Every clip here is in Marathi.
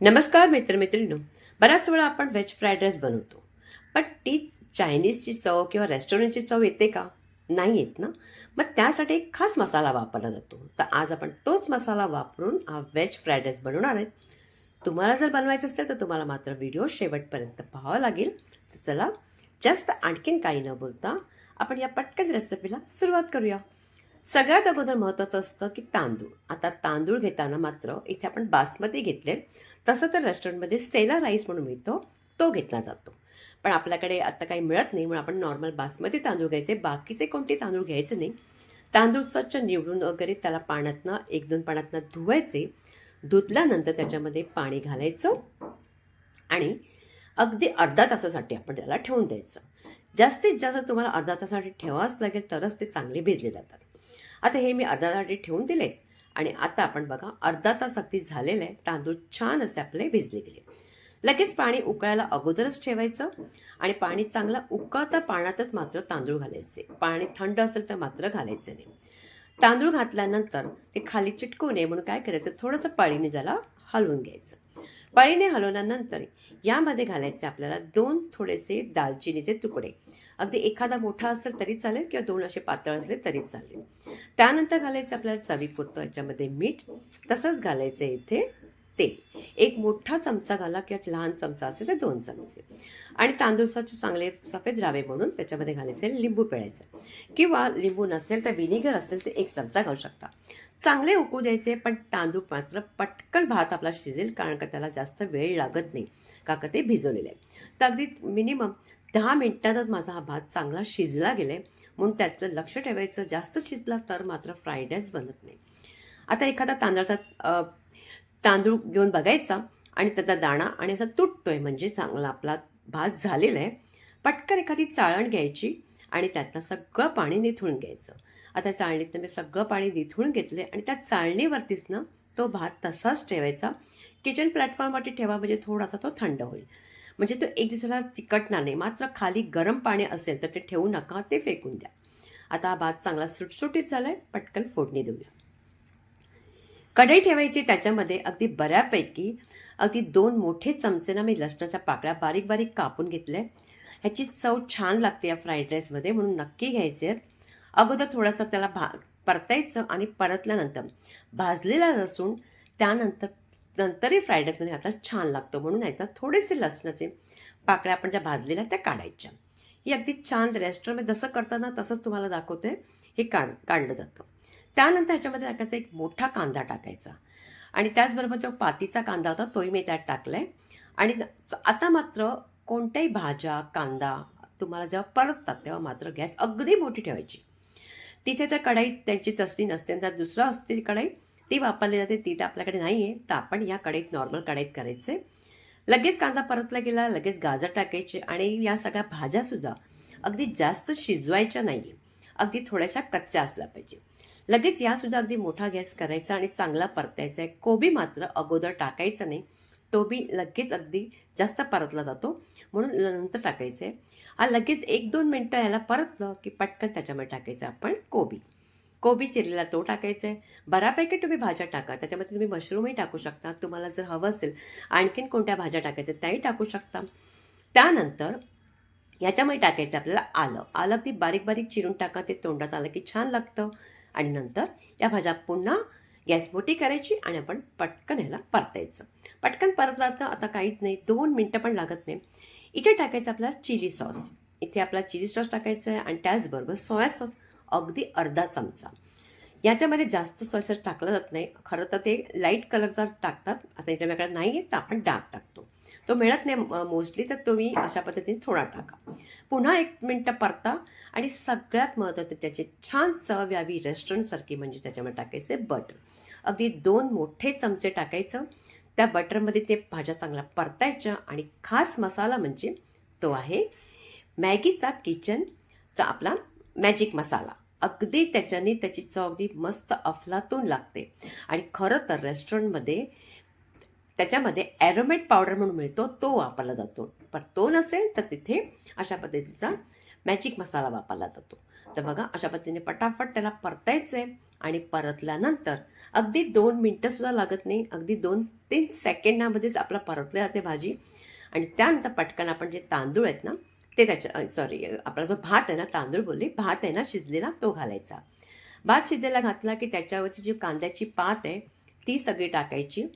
नमस्कार मित्रमित्रिणो बऱ्याच वेळा आपण व्हेज फ्राईड राईस बनवतो. पण तीच चायनीजची चव किंवा रेस्टॉरंटची चव येते का? नाही येत ना? मग त्यासाठी एक खास मसाला वापरला जातो. तर आज आपण तोच मसाला वापरून हा व्हेज फ्राईड राईस बनवणार आहेत तुम्हाला जर बनवायचं असेल तर तुम्हाला मात्र व्हिडिओ शेवटपर्यंत पाहावा लागेल. तर चला जास्त आणखीन काही न बोलता आपण या पटकन रेसिपीला सुरुवात करूया. सगळ्यात अगोदर महत्त्वाचं असतं की तांदूळ. आता तांदूळ घेताना मात्र इथे आपण बासमती घेतले तसं तर रेस्टॉरंटमध्ये सेला राईस म्हणून मिळतो तो घेतला जातो. पण आपल्याकडे आत्ता काही मिळत नाही म्हणून आपण नॉर्मल बासमती तांदूळ घ्यायचे बाकीचे कोणते तांदूळ घ्यायचे नाही. तांदूळ स्वच्छ निवडून वगैरे त्याला पाण्यातनं एक दोन पाण्यातनं धुवायचे. धुतल्यानंतर त्याच्यामध्ये पाणी घालायचं आणि अगदी अर्धा तासासाठी आपण त्याला ठेवून द्यायचं. जास्तीत जास्त तुम्हाला अर्धा तासासाठी ठेवावंच लागेल तरच ते चांगले भिजले जातात. आता हे मी अर्धा तासासाठी ठेवून दिले आणि आता आपण बघा अर्धा तास अगदी झालेलं आहे तांदूळ छान असे आपले भिजले गेले. लगेच पाणी उकळायला अगोदरच ठेवायचं आणि पाणी चांगलं उकळता पाण्यातच मात्र तांदूळ घालायचे. पाणी थंड असेल तर मात्र घालायचे नाही. तांदूळ घातल्यानंतर ते खाली चिटकू नये म्हणून काय करायचं? थोडंसं पाळीने ज्याला हलवून घ्यायचं. पाळीने हलवल्यानंतर यामध्ये घालायचे आपल्याला दोन थोडेसे दालचिनीचे तुकडे. अगदी एखादा मोठा असेल तरी चालेल किंवा दोन असे पातळ असले तरी चालेल. त्यानंतर घालायचं आपल्याला चवीपुरतं याच्यामध्ये मीठ तसंच घालायचं इथे तेल. एक मोठा चमचा घाला किंवा लहान चमचा असेल तर दोन चमचे. आणि तांदूळ स्वच्छ चांगले सफेद रावे म्हणून त्याच्यामध्ये घालायचे लिंबू पिळायचं. किंवा लिंबू नसेल तर विनेगर असेल तर एक चमचा घालू शकता. चांगले उकळू द्यायचे पण तांदूळ मात्र पटकन भात आपला शिजेल कारण का त्याला जास्त वेळ लागत नाही का का ते भिजवलेलं. आहे तर अगदी मिनिमम दहा मिनटातच माझा हा भात चांगला शिजला गेला. आहे म्हणून त्याचं लक्ष ठेवायचं. जास्त शिजला तर मात्र फ्राईड राईस बनत नाही. आता एखादा तांदळाचा तांदूळ घेऊन बघायचा आणि त्याचा दाणा आणि असा तुटतोय म्हणजे चांगला आपला भात झालेला आहे. पटकन एखादी चाळण घ्यायची आणि त्यातनं सगळं पाणी निथळून घ्यायचं. आता चाळणीतनं मी सगळं पाणी निथळून घेतले आणि त्या चाळणीवरतीच ना तो भात तसाच ठेवायचा. किचन प्लॅटफॉर्मवरती ठेवा म्हणजे थोडासा तो थंड होईल. म्हणजे तो एक दिवसाला चिकटणार नाही. मात्र खाली गरम पाणी असेल तर ते ठेवू नका ते फेकून द्या. आता हा भात चांगला सुटसुटीत झाला आहे पटकन फोडणी देऊया. कढई ठेवायची त्याच्यामध्ये अगदी बऱ्यापैकी अगदी दोन मोठे चमचे ना मी लसणाच्या पाकळ्या बारीक बारीक कापून घेतल्या ह्याची चव छान लागते या फ्राईड राईसमध्ये म्हणून नक्की घ्यायचे आहेत. अगोदर थोडासा त्याला भा परतायचं आणि परतल्यानंतर भाजलेला लसूण त्यानंतर नंतरही फ्राईड राईसमध्ये घातला छान लागतो. म्हणून याच्यात थोडेसे लसणाचे पाकळ्या आपण ज्या भाजलेल्या त्या काढायच्या. ही अगदी छान रेस्टॉरंटमध्ये जसं करताना तसंच तुम्हाला दाखवते. हे काढ काढलं जातं. त्यानंतर ह्याच्यामध्ये टाकायचा एक मोठा कांदा टाकायचा. आणि त्याचबरोबर जो पातीचा कांदा होता तोही मी त्यात टाकला आहे आणि आता मात्र कोणत्याही भाज्या कांदा तुम्हाला जेव्हा परततात तेव्हा मात्र गॅस अगदी मोठी ठेवायची. तिथे तर कढाईत त्यांची तसली नसते तर दुसरं असते कढाई ती वापरली जाते ती तर आपल्याकडे नाही आहे तर आपण या कढईत नॉर्मल कढईत करायचे. लगेच कांदा परतला गेला लगेच गाजर टाकायचे आणि या सगळ्या भाज्यासुद्धा अगदी जास्त शिजवायच्या नाही आहे अगदी थोड्याशा कच्च्या असल्या पाहिजे. लगेच यासुद्धा अगदी मोठा गॅस करायचा आणि चांगला परतायचा आहे. कोबी मात्र अगोदर टाकायचा नाही. तो बी लगेच अगदी जास्त परतला जातो. म्हणून नंतर टाकायचं. आहे हा लगेच एक दोन मिनटं याला परतलं की पटकन त्याच्यामध्ये टाकायचं आपण कोबी. कोबी चिरलेला तो टाकायचा आहे बऱ्यापैकी तुम्ही भाज्या टाका. त्याच्यामध्ये तुम्ही मशरूमही टाकू शकता. तुम्हाला जर हवं असेल आणखीन कोणत्या भाज्या टाकायच्या त्याही टाकू शकता. त्यानंतर याच्यामध्ये टाकायचं आपल्याला आलं. आलं अगदी बारीक बारीक चिरून टाका. ते तोंडात आलं की छान लागतं. आणि नंतर या भाज्या पुन्हा गॅसबोटी करायची आणि आपण पटकन ह्याला परतायचं. पटकन परतला तर आता काहीच नाही. दोन मिनटं पण लागत नाही. इथे टाकायचं आपल्याला चिली सॉस. इथे आपला चिली सॉस टाकायचं आहे आणि त्याचबरोबर सोया सॉस. अगदी अर्धा चमचा. याच्यामध्ये जास्त सॉसेस टाकलं जात नाही. खरं तर ते लाइट कलरचा टाकतात. आता इथे माझ्याकडे नाही आहे तर आपण डार्क टाकतो. तो मिळत नाही मोस्टली तर तुम्ही अशा पद्धतीने थोडा टाका. पुन्हा एक मिनटं परता आणि सगळ्यात महत्त्वाचं त्याची छान चव यावी. रेस्टॉरंटसारखी म्हणजे त्याच्यामध्ये टाकायचे बटर अगदी दोन मोठे चमचे टाकायचं. त्या बटरमध्ये ते भाज्या चांगल्या परतायच्या आणि खास मसाला म्हणजे तो आहे मॅगीचा किचनचा आपला मॅजिक मसाला अगदी त्याच्याने त्याची चव अगदी मस्त अफलातून लागते. आणि खरं तर रेस्टॉरंटमध्ये त्याच्यामध्ये ॲरोमेट पावडर म्हणून मिळतो तो वापरला जातो. पण तो नसेल तर तिथे अशा पद्धतीचा मॅजिक मसाला वापरला जातो. तर बघा अशा पद्धतीने पटापट त्याला परतायचं आहे आणि परतल्यानंतर अगदी दोन मिनटंसुद्धा लागत नाही. अगदी दोन तीन सेकंडामध्येच आपला परतल्या जाते भाजी. आणि त्यानंतर पटकन आपण जे तांदूळ आहेत ना ते त्याच्या सॉरी आपला जो भात आहे ना तांदूळ बोलले भात आहे ना शिजलेला तो घालायचा. भात शिजलेला घातला की त्याच्यावरची जी कांद्याची पात आहे ती सगळी टाकायची.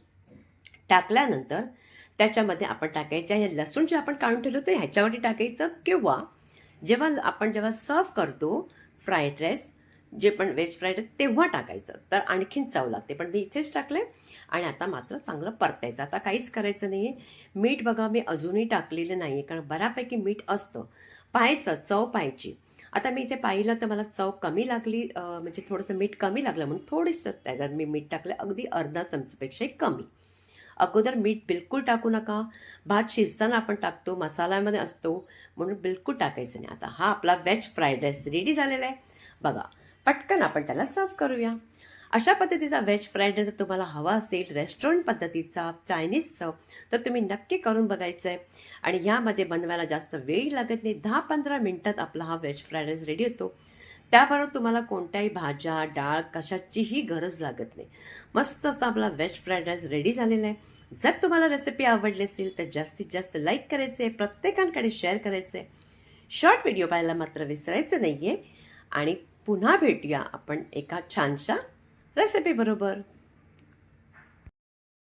टाकल्यानंतर त्याच्यामध्ये आपण टाकायचं हे लसूण जे आपण काढून ठेवलं होतं ह्याच्यावरती टाकायचं किंवा जेव्हा आपण जेव्हा सर्व करतो फ्राईड राईस जे पण व्हेज फ्राईड तेव्हा टाकायचं. तर आणखीन चव लागते. पण मी इथेच टाकले आणि आता मात्र चांगलं परतायचं. आता काहीच करायचं नाही आहे मीठ बघा मी अजूनही टाकलेलं नाही आहे कारण बऱ्यापैकी मीठ असतं. पाहायचं चव पाहायची. आता मी इथे पाहिलं तर मला चव कमी लागली म्हणजे थोडंसं मीठ कमी लागलं म्हणून थोडंसं त्याच्यात मी मीठ टाकलं अगदी अर्धा चमचेपेक्षाही कमी. अगोदर मीठ बिलकुल टाकू नका. भात शिजताना आपण टाकतो मसाल्यामध्ये असतो म्हणून बिलकुल टाकायचं नाही. आता हा आपला व्हेज फ्राईड राईस रेडी झालेला आहे. बघा पटकन आपण त्याला सर्व करूया. अशा पद्धतीचा व्हेज फ्राईड राईस जर तुम्हाला हवा असेल रेस्टॉरंट पद्धतीचा चायनीजचं तर तुम्ही नक्की करून बघायचं आहे आणि ह्यामध्ये बनवायला जास्त वेळ लागत नाही. दहा पंधरा मिनटात आपला हा व्हेज फ्राईड राईस रेडी होतो. त्याबरोबर तुम्हाला कोणत्याही भाज्या डाळ कशाचीही गरज लागत नाही. मस्त असा आपला व्हेज फ्राईड राईस रेडी झालेला आहे. जर तुम्हाला रेसिपी आवडली असेल तर जास्तीत जास्त लाईक करायचे प्रत्येकांकडे शेअर करायचे शॉर्ट व्हिडिओ पाहायला मात्र विसरायचं नाही आहे आणि पुन्हा भेटूया आपण एका छानशा रेसिपीबरोबर